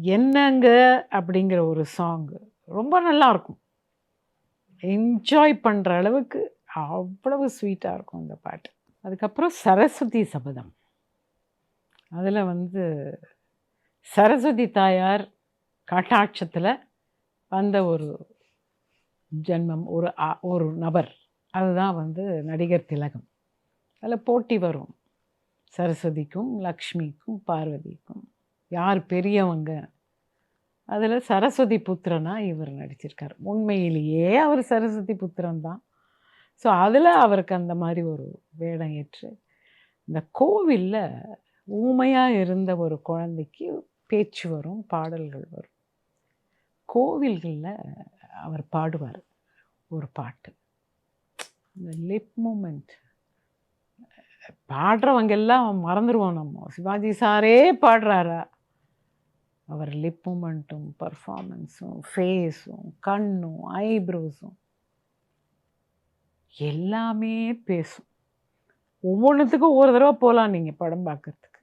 என்னங்க அப்படிங்கிற ஒரு சாங்கு ரொம்ப நல்லா இருக்கும் என்ஜாய் பண்ணுற அளவுக்கு அவ்வளவு ஸ்வீட்டாக இருக்கும் இந்த பாட்டு. அதுக்கப்புறம் சரஸ்வதி சபதம். அதில் வந்து சரஸ்வதி தாயார் காட்டாட்சத்தில் வந்த ஒரு ஜென்மம் ஒரு ஒரு நபர். அதுதான் வந்து நடிகர் திலகம். அதில் போட்டி வரும். சரஸ்வதிக்கும் லக்ஷ்மிக்கும் பார்வதிக்கும். யார் பெரியவங்க? அதில் சரஸ்வதி புத்திரனா இவர் நடிச்சிருக்கார். உண்மையிலேயே அவர் சரஸ்வதி புத்திரன் தான். ஸோ அதில் அவருக்கு அந்த மாதிரி ஒரு வேடம் ஏற்று இந்த கோவிலில் ஊமையாக இருந்த ஒரு குழந்தைக்கு பேச்சு வரும் பாடல்கள் வரும். கோவில்களில் அவர் பாடுவார் ஒரு பாட்டு. இந்த லிப் மூமெண்ட் பாடுறவங்க எல்லாம் மறந்துடுவோம் நம்ம. சிவாஜி சாரே பாடுறாரா? அவர் லிப் மூமெண்ட்டும் பர்ஃபார்மன்ஸும் ஃபேஸும் கண்ணும் ஐப்ரோஸும் எல்லாமே பேசும். ஒவ்வொன்றுத்துக்கும் ஒரு தடவை போகலாம் நீங்கள் படம் பார்க்குறதுக்கு